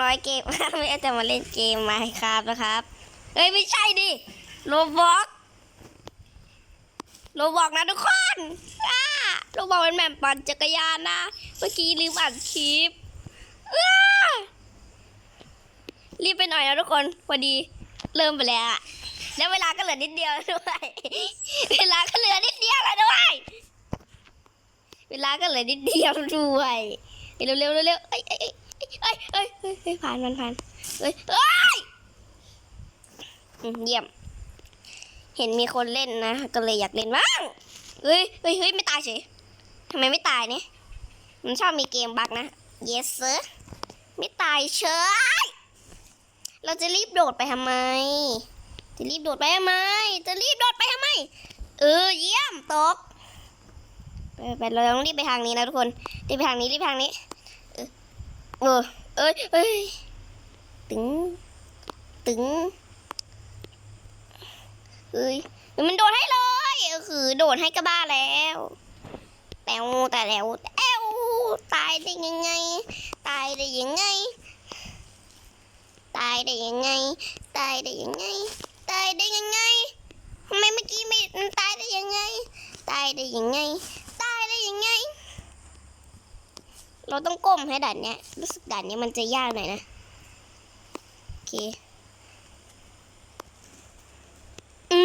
น้อยเกมไม่จะมาเล่นเกมมาครับนะครับ เฮ้ย ไม่ใช่ดิโลบอกโลบอกนะทุกคนอ้าโลบอกเป็นแบบปั่นจักรยานนะ เมื่อกี้ลืมอัดคลิปรีบไปหน่อยนะทุกคน พอดีเริ่มไปแล้วแล้วเวลาก็เหลือนิดเดียวด้วย เวลาก็เหลือนิดเดียวแล้วด้วย เวลาก็เหลือนิดเดียวด้วย เร็วเร็วเร็วเร็วเอ้ย เอ้ยเอ้ยเอ้ยเอ้ยผ่านมันผ่านเอ้ยเอ้ยเยี่ยม เห็นมีคนเล่นนะ ก็เลยอยากเล่นบ้างเฮ้ยเฮ้ยเฮ้ยไม่ตายเฉยทำไมไม่ตายเนี่ยมันชอบมีเกมบักนะ yes sir ไม่ตายเฉยเราจะรีบโดดไปทำไม จะรีบโดดไปทำไม จะรีบโดดไปทำไม เออเยี่ยมตกไปไปเราต้องรีบไปทางนี้นะทุกคน รีบไปทางนี้ รีบไปทางนี้ เออเอ้ยเอ้ยตึง ตึงเอ้ยมันโดดให้เลยคือโดดให้ก็บ้าแล้วแต้วแต่แล้วแต้วตายได้ยังไง ตายได้ยังไง ตายได้ยังไง ตายได้ยังไง ตายได้ยังไงทำไมเมื่อกี้ไม่มันตายได้ยังไง ตายได้ยังไง ตายได้ยังไง เราต้องก้มให้ด่านเนี้ย รู้สึกด่านนี้มันจะยากหน่อยนะ โอเค อื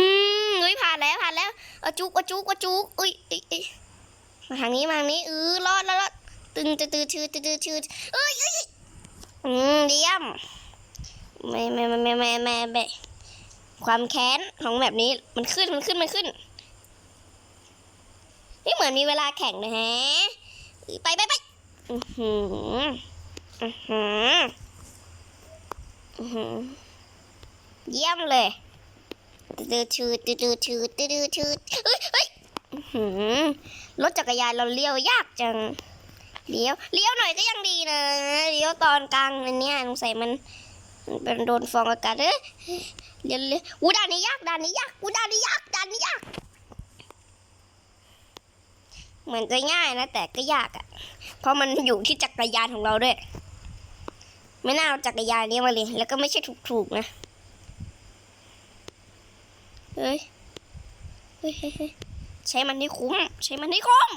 มเฮ้ยผ่านแล้วผ่านแล้วอจุกอจุกอจุกอุ้ยอ้ยเอ้ยมาทางนี้มาทางนี้เออรอดรอดรอดตึงจะตือชืดตือชืดเอ้ยเอ้ยอืมเยี่ยมไม่ไม่ไม่ไม่ไม่ไม่ไม่ความแค้นของแบบนี้มันขึ้นมันขึ้นมันขึ้น นี่เหมือนมีเวลาแข่งนะฮะ ไปไปไป อือหืออือหืออือหือเยี่ยมเลยตืดชืดตืดชืดตืดชืดเฮ้ยเฮ้ยอื้อหือรถจักรยานเราเลี้ยวยากจัง เลี้ยว เลี้ยวหน่อยก็ยังดีนะ เลี้ยวตอนกลางเนี้ยสงสัยมันมันเป็นโดนฟองอากาศเอ้ยเลี้ยวเลี้ยวอู้ด่านนี้ยากด่านนี้ยากอู้ด่านนี้ยากด่านนี้ยาก เหมือนจะง่ายนะแต่ก็ยากอะ เพราะมันอยู่ที่จักรยานของเราด้วย ไม่น่าเอาจักรยานนี้มาเลย แล้วก็ไม่ใช่ถูกๆนะ เฮ้ย เฮ้ยเฮ้ยใช้มันให้คุ้ม ใช้มันให้คุ้ม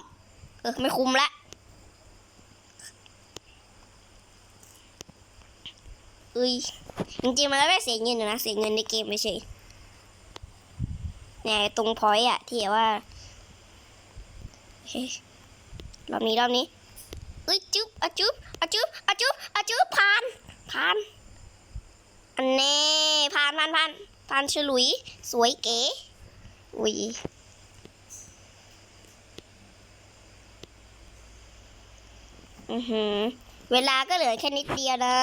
เออ ไม่คุ้มละเอ้ยจริงๆมันก็ไม่เสียเงินอยู่นะ เสียเงินในเกมไม่ใช่เนี่ยตรงพอยต์อะที่ว่า รอบนี้ รอบนี้ อ้ยจุ๊บอะจุ๊บอะจุ๊บอะจุ๊บอะจุ๊บผ่านผ่านอันแน่ผ่านผ่านผ่านผ่านฉลุย สวยเก๋อุ้ยอือหือเวลาก็เหลือแค่นิดเดียวนะ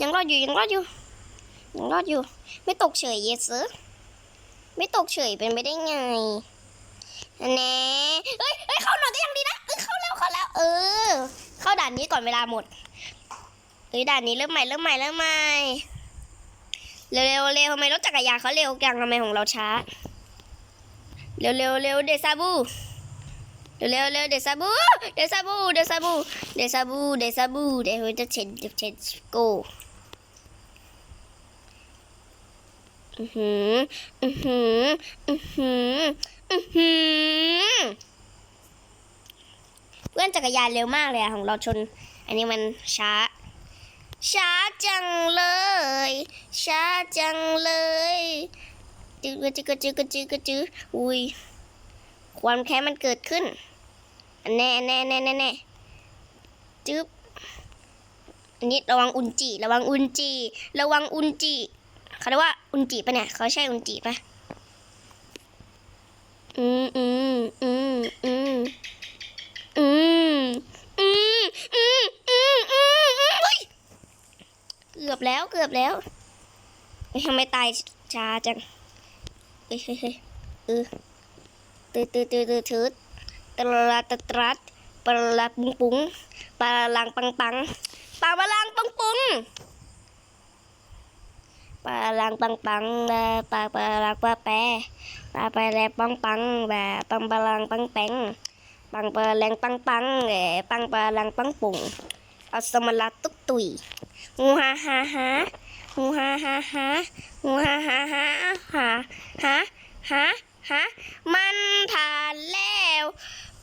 ยังรอดอยู่ยังรอดอยู่ยังรอดอยู่ ไม่ตกเฉยเยสไม่ตกเฉยเป็นไปได้ไง แน่เฮ้ยเฮ้ยเข้าหน่อยก็ยังดีนะเอ้ยเข้าแล้วเข้าแล้ว เออ เข้าด่านนี้ก่อนเวลาหมดเฮ้ยด่านนี้เริ่มใหม่เริ่มใหม่เริ่มใหม่เร็วเร็วเร็วทำไมรถจักรยานเขาเร็วจังทำไมของเราช้า เร็วเร็วเร็วเดซาบูเร็วเร็วเร็วเดซาบูเดซาบูเดซาบูเดซาบูเดซาบูเดี๋ยวจะเช็ดเช็ดโกอือหืออือหืออือหืออือหือ เพื่อนจักรยานเร็วมากเลยอะของเราชน อันนี้มันช้า ช้าจังเลย ช้าจังเลยจืกจืกจืกจืกจืกอุ้ยความแค้นมันเกิดขึ้นแน่แน่แน่แน่แน่จึ๊บอันนี้ระวังอุนจิระวังอุนจิระวังอุนจิเขาเรียกว่าอุนจิปะเนี่ยเขาใช่อุนจิปะ อืมอืมอืมอืมอืมอืมอืมอืมอืมอืมเฮ้เกือบแล้วเกือบแล้วทำไมตายช้าจังเฮ้ยเฮ้ยเฮ้ยเออตืดตืดตืดตืดตืดตระตะตรัดปลาปุงปุงปลาลังปังปังปลาบาลังปังปุงปลาลังปังปังปลาปลาปลาลังปลาแปร ปาไปแลปังปังแบบปังปลังปังแปงปปังปะแรงปังปังแหลปังปะแรงปังปุ่งเอาสมลัดตุกตุยงูฮาฮาฮางูฮาฮาฮางูฮาฮาฮาฮาฮาฮาฮามันผ่านแล้ว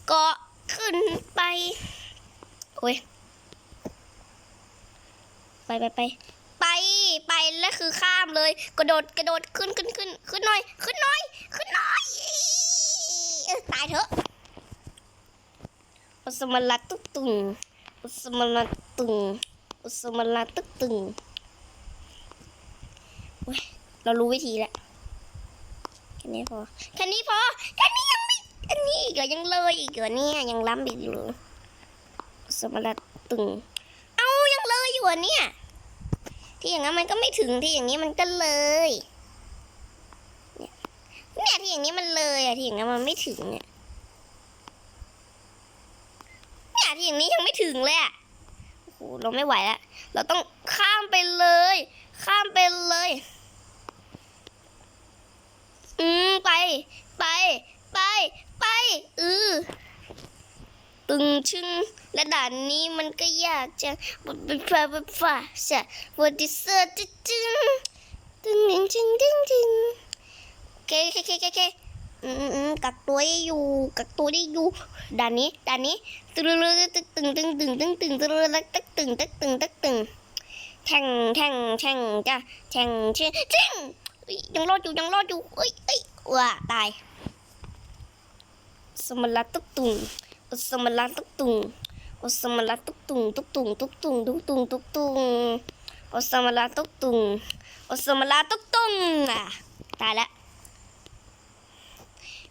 เกาะขึ้นไป โอ้ย ไปไปไป แล้วคือข้ามเลย กระโดดกระโดดขึ้นขึ้นขึ้นขึ้นหน่อย ขึ้นหน่อย ขึ้นหน่อยตายเถอะอุสมาลาตุกตุงอุสมาลาตุงอุสมาลาตุกตุงโอ้เรารู้วิธีแล้วแค่นี้พอแค่นี้พอแค่นี้ยังไม่อันนี้อีกเหรอยังเลยอีกเหรอเนี่ยยังล้ำอีกอยู่อุสมาลาตุงเอายังเลยอยู่เนี่ย ที่อย่างนั้นมันก็ไม่ถึงที่อย่างนี้มันก็เลยเนี่ยที่อย่างนี้มันเลยอะที่อย่างนั้นมันไม่ถึงเนี่ยเนี่ยที่อย่างนี้ยังไม่ถึงเลยอะโอ้โหเราไม่ไหวแล้วเราต้องข้ามไปเลย ข้ามไปเลย อืมไป ไป ไป ไปเออ ตึงชึงและด่านนี้มันก็ยากจังบทเป็นฟ้าเป็นฟ้าใช่บทที่เสือจึ๊งจึ๊งตึงจึงจึงจึงจึงเคเคเคเคอืมอืมอืมกักตัวได้อยู่กักตัวได้อยู่ด่านนี้ด่านนี้ตึงตึงตึงตึงตึงตึงตึงตึงตึงตึงตึงตึงตึงตึงแทงแทงแทงจ้ะแทงเชื่อจริงยังรอดอยู่ยังรอดอยู่เอ้ยเอ้ยว้าตายสมลัตุกตุง อสมลัตุกตุงอสมลัตุกตุงตุกตุงตุกตุงตุกตุงตุกตุงอสมลัตุกตุงอสมลัตุกตุงอะตายแล้ว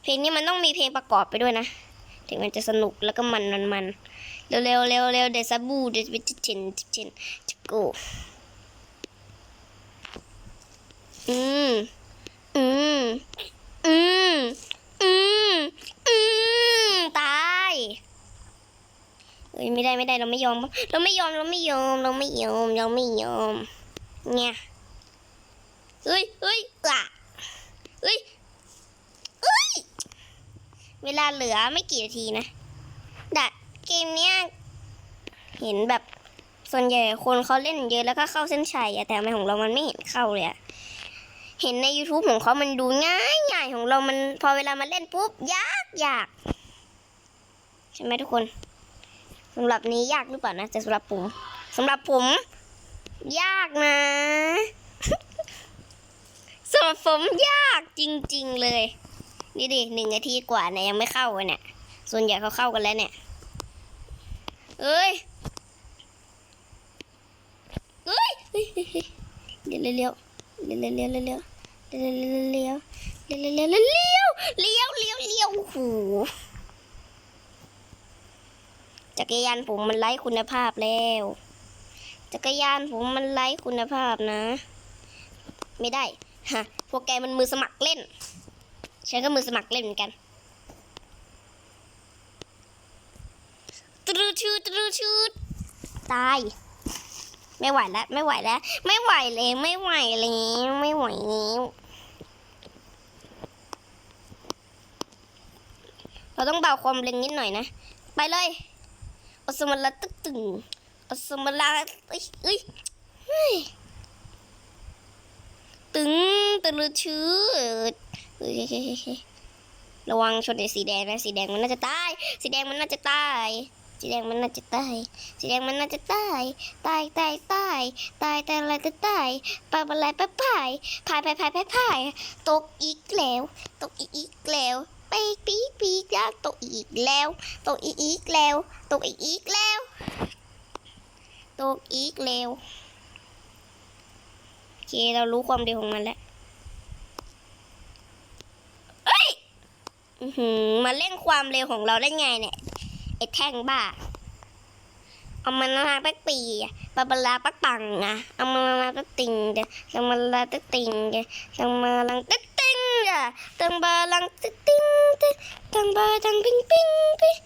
เพลงนี้มันต้องมีเพลงประกอบไปด้วยนะ ถึงมันจะสนุกแล้วก็มันมันมันเร็วเร็วเร็วเร็วเดซาบูเดซบิจินจิจินจิโกอืมอืมอืมอืมอืม เอ้ยไม่ได้ไม่ได้เราไม่ยอม เราไม่ยอมเราไม่ยอม เราไม่ยอม เราไม่ยอม เนี่ยเฮ้ยเฮ้ยอะเฮ้ยเฮ้ย เวลาเหลือไม่กี่นาทีนะดัดเกมเนี้ยเห็นแบบส่วนใหญ่คนเขาเล่นเยอะแล้วก็เข้าเส้นชัยอะแต่ทำไมของเรามันไม่เห็นเข้าเลยอะเห็นใน YouTube ของเขามันดูง่ายง่ายของเรามันพอเวลามาเล่นปุ๊บ ยากยาก ช่ไหมทุกคนสำหรับนี้ยากหรือเปล่านะแต่สำหรับผมสำหรับผม ยากนะสำหรับผมยากจริง ๆ เลยนี่ดิหนึ่งนาทีกว่าเนี่ยยังไม่เข้าเลยเนี่ย ส่วนใหญ่เขาเข้ากันแล้วเนี่ยเอ้ยเอ้ยเดี๋ยวเลี้ยวเลี้ยวเลี้ยวเลี้ยวเลี้ยวเลี้ยวเลี้ยวเลี้ยวเลี้ยวเลี้ยวเลี้ยวเลี้ยวเลี้ยวเลี้ยวเลี้ยวโอ้โห จักรยานผมมันไร้คุณภาพแล้ว จักรยานผมมันไร้คุณภาพนะ ไม่ได้ฮะพวกแกมันมือสมัครเล่น ฉันก็มือสมัครเล่นเหมือนกันตรูชูตรูชูดตาย ไม่ไหวแล้ว ไม่ไหวแล้ว ไม่ไหวเลยไม่ไหวแล้วไม่ไหวแล้วเราต้องเบาความเร็วนิดหน่อยนะ ไปเลย อสมลาตึกตึงอสมลาเอ้ยเอ้ยเฮ้ยตึงตรูชูดเฮ้ยเฮ้ยเฮ้ยเฮ้ยระวังชนไอ้สีแดงนะสีแดงมันน่าจะตาย สีแดงมันน่าจะตายสีแดงมันน่าจะตายสีแดงมันน่าจะตาย ตายตายตายตายตายอะไรจะตายปลาอะไรปลาพายพายพายพายพายพายตกอีกแล้ว ตกอีกแล้ว ไปปีปีกยาตกอีกแล้วตกอีกแล้วตกอีกแล้วตกอีกแล้วโอเคเรารู้ความเร็วของมันแล้วอื้อหือมาเล่นความเร็วของเราได้ไงเนี่ยไอ้แท่งบ้าเอามันมาปักปีปะปะลาปักปังอะเอามามาปักติงเดเอามาลาตึกติงเดเอามาลังตึก à. Tăng ba lăng tinh tinh tăng ba tăng bing bing bing.